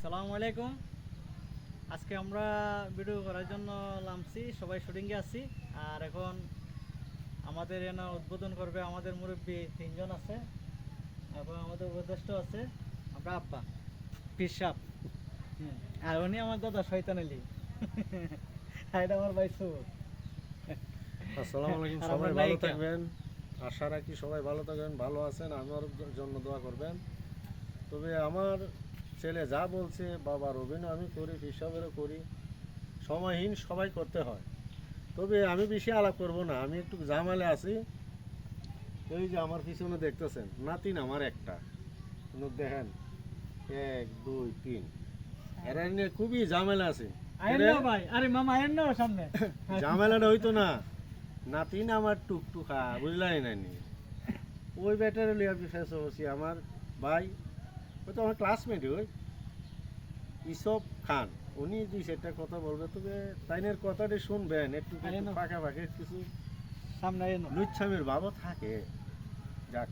আসসালামু আলাইকুম। আজকে আমরা ভিডিও করার জন্য নামছি সবাই শুটিংয়ে আছি। আর এখন আমাদের এখানে উদ্বোধন করবে আমাদের মুরব্বী তিনজন আছে। এবং আমাদের উপদেষ্টা আছে আমরা আব্বা পিসাব। আর উনি আমার দাদা শয়তান আলী। এটা আমার ভাই সুর আসসালামু আলাইকুম সবাই ভালো থাকবেন। আশা রাখি সবাই ভালো থাকবেন ভালো আছেন আমার জন্য দোয়া করবেন। তবে আমার ছেলে যা বলছে বাবার অভিনয় আমি করি হিসাবেরও করি সময়হীন সবাই করতে হয়। তবে আমি বেশি আলাপ করব না আমি একটু জামালে আছি। এই যে আমার পিছনে দেখতেছেন নাতিন আমার একটা। দেখেন এক দুই তিন। এরা নিয়ে খুবই ঝামেলা আছে। ঝামেলাটা হইতো না। নাতিন আমার টুকটুকা বুঝলাই না ওই ব্যাটারে লিয়া ফেসে আমার ভাই। ওই তো আমার ক্লাসমেট ওই ইসব খান। উনি দুই চারটা কথা বলবে তবে তাইনের কথাটা শুনবেন একটু। ফাঁকা ফাঁকে কিছু সামনে লুচ্ছামের ভাবও থাকে। যাক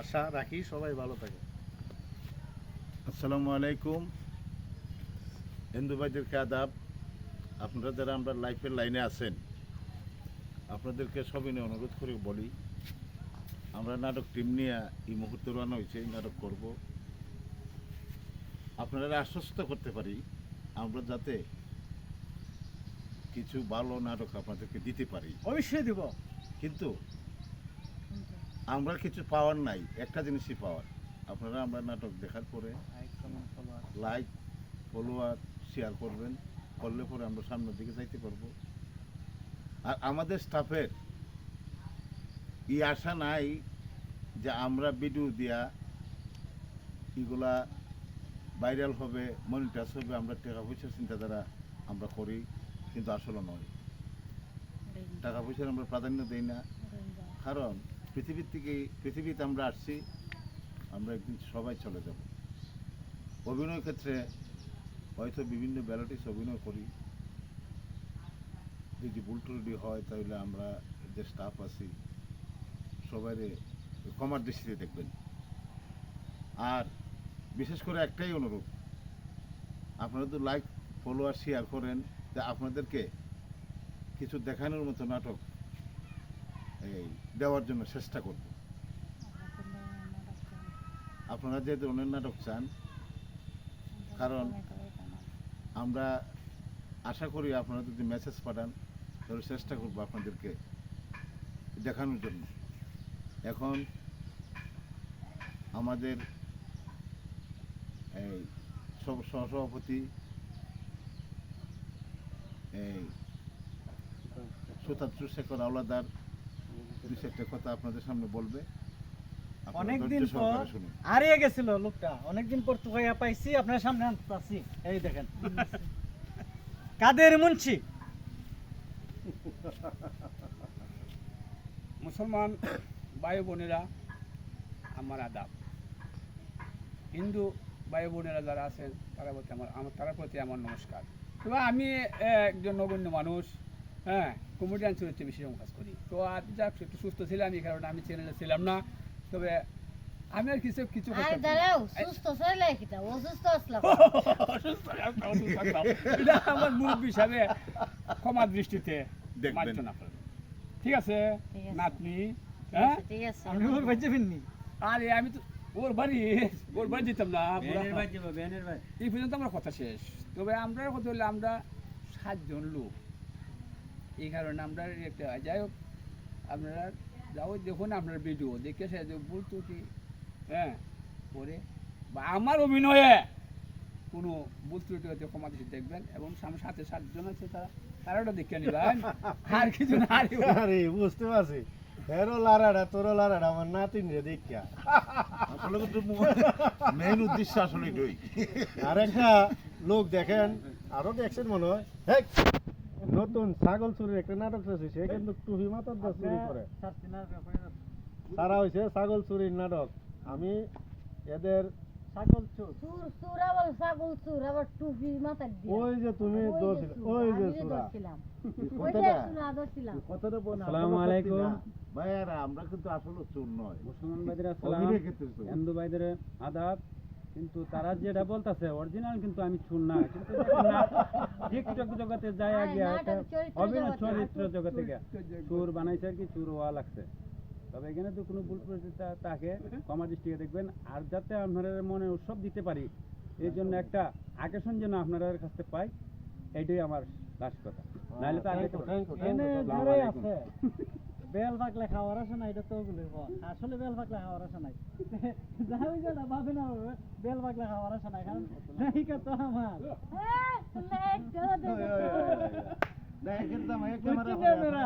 আশা রাখি সবাই ভালো থাকে। আসসালামু আলাইকুম। হিন্দু ভাইদেরকে আদাব। আপনারা যারা আমরা লাইফের লাইনে আছেন আপনাদেরকে সবিনে অনুরোধ করে বলি আমরা নাটক টিম নিয়ে এই মুহূর্তে রানা হয়েছে এই নাটক করব। আপনারা আশ্বস্ত করতে পারি আমরা যাতে কিছু ভালো নাটক আপনাদেরকে দিতে পারি। অবশ্যই দিব। কিন্তু আমরা কিছু পাওয়ার নাই একটা জিনিসই পাওয়ার। আপনারা আমরা নাটক দেখার পরে লাইক ফলোয়ার শেয়ার করবেন করলে পরে আমরা সামনের দিকে যাইতে পারব। আর আমাদের স্টাফের ই আশা নাই যে আমরা ভিডিও দিয়া এগুলা ভাইরাল হবে মনিটাস হবে, আমরা টাকা পয়সার চিন্তাধারা আমরা করি, কিন্তু আসলে নয়। টাকা পয়সার আমরা প্রাধান্য দিই না। কারণ পৃথিবীর থেকে, পৃথিবীতে আমরা আসছি, আমরা একদিন সবাই চলে যাব। অভিনয় ক্ষেত্রে হয়তো বিভিন্ন ব্যালটিস অভিনয় করি। যদি ভুল ত্রুটি হয়, তাহলে আমরা যে স্টাফ আছি সবাই ক্ষমার দৃষ্টিতে দেখবেন। আর বিশেষ করে একটাই অনুরোধ। আপনারা তো লাইক ফলোয়ার শেয়ার করেন যে আপনাদেরকে কিছু দেখানোর মতো নাটক এই দেওয়ার জন্য চেষ্টা করব। আপনারা যে ধরনের নাটক চান, কারণ আমরা আশা করি আপনারা যদি মেসেজ পাঠান, তাহলে চেষ্টা করব আপনাদেরকে দেখানোর জন্য। এখন আমাদের এই সব- সহসভাপতি এই সুতাত্র শেখর আওলাদার দুই চারটে কথা আপনাদের সামনে বলবে। অনেকদিন পর হারিয়ে গেছিল লোকটা। অনেকদিন পর তো ভাইয়া পাইছি আপনার সামনে আনতেছি। এই দেখেন। কাদের মুন্সি? মুসলমান ভাই বোনেরা আমার আদাব। হিন্দু ভাই বোনেরা যারা আছেন তারা প্রতি আমার আমার তার প্রতি আমার নমস্কার। তবে আমি একজন নগণ্য মানুষ হ্যাঁ কমেডিয়ান চরিত্রে বেশি কাজ করি। তো আর যাক একটু সুস্থ ছিলাম এই কারণে আমি চ্যানেলে ছিলাম না। তবে আমি আর কিছু কিছু করতে দাঁড়াও সুস্থ ছেলে কিটা অসুস্থ আসলাম। অসুস্থ থাকতাম, এটা আমার মুরব্বী হিসাবে ক্ষমা দৃষ্টিতে দেখবেন। ঠিক আছে? নাতনি হ্যাঁ আছে, ঠিক আছে। আপনি ওর ফিরনি। আরে আমি তো ওর বাড়ি ওর বাড়ি যেতাম না এই পর্যন্ত আমার কথা শেষ। তবে আমরা কথা হলে আমরা সাতজন লোক। এই কারণে আমরা একটা যাই হোক আপনারা যাও দেখুন আপনার ভিডিও দেখে সে যে ভুল ত্রুটি হ্যাঁ করে বা আমার অভিনয়ে কোনো ভুল ত্রুটি হতে ক্ষমা দৃষ্টি দেখবেন এবং আমার সাথে সাতজন আছে তারা তারা ওটা দেখে নিবেন। আর কিছু না আরে বুঝতে পারছি। হেরো লারাডা তোরো লারাডা আমার নাতিন রে দেখিয়া আসলে কিন্তু মেইন উদ্দেশ্য আসলে ওই আর একটা লোক দেখেন আরও দেখছেন মনে হয়। হেই, নতুন ছাগল চুরির একটা নাটক চলছে সে কিন্তু টুপি মাথার দা চুরি করে। তারা হয়েছে ছাগল চুরির নাটক। আমি এদের ছাগল চোর। চুর চুর আবার ছাগল চুর আবার টুপি মাথায় দিয়ে। ওই যে তুমি ওই যে চুর, ওই যে আমি যে সুরা ধরছিলাম। ওই কথাটা যে চুরা কথাটা বল আসসালামু আলাইকুম। ভাইয়ারা আমরা কিন্তু আসলে চোর নয়। মুসলমান ভাইদের অভিনয় হিন্দু ভাইদের আদাব। কিন্তু তারা যেটা বলতাছে অরিজিনাল কিন্তু আমি শুন না। কিন্তু টিকটক জগতে যায় হ্যাঁ, গিয়া চরিত্র অভিনয় জগতে। চরিত্র জগতে গিয়া। সুর বানাইছে আর কি সুর হওয়া লাগছে। তবে এখানে তো কোনো ভুল তাকে কমা দৃষ্টিকে দেখবেন আর যাতে আপনারা মনে উৎসব দিতে পারি এই জন্য একটা আকর্ষণ যেন আপনারা কাছে পাই এটাই আমার লাস্ট কথা নাহলে তো আগে আছে বেল পাকলে খাওয়ার আসে না এটা তো আসলে বেল পাকলে খাওয়ার আসে নাই যা না ভাবে না ভাবে, বেল পাকলে খাওয়ার আসে নাই কারণ নায়িকা তো আমার হ্যাঁ, ক্যামেরা ক্যামেরা।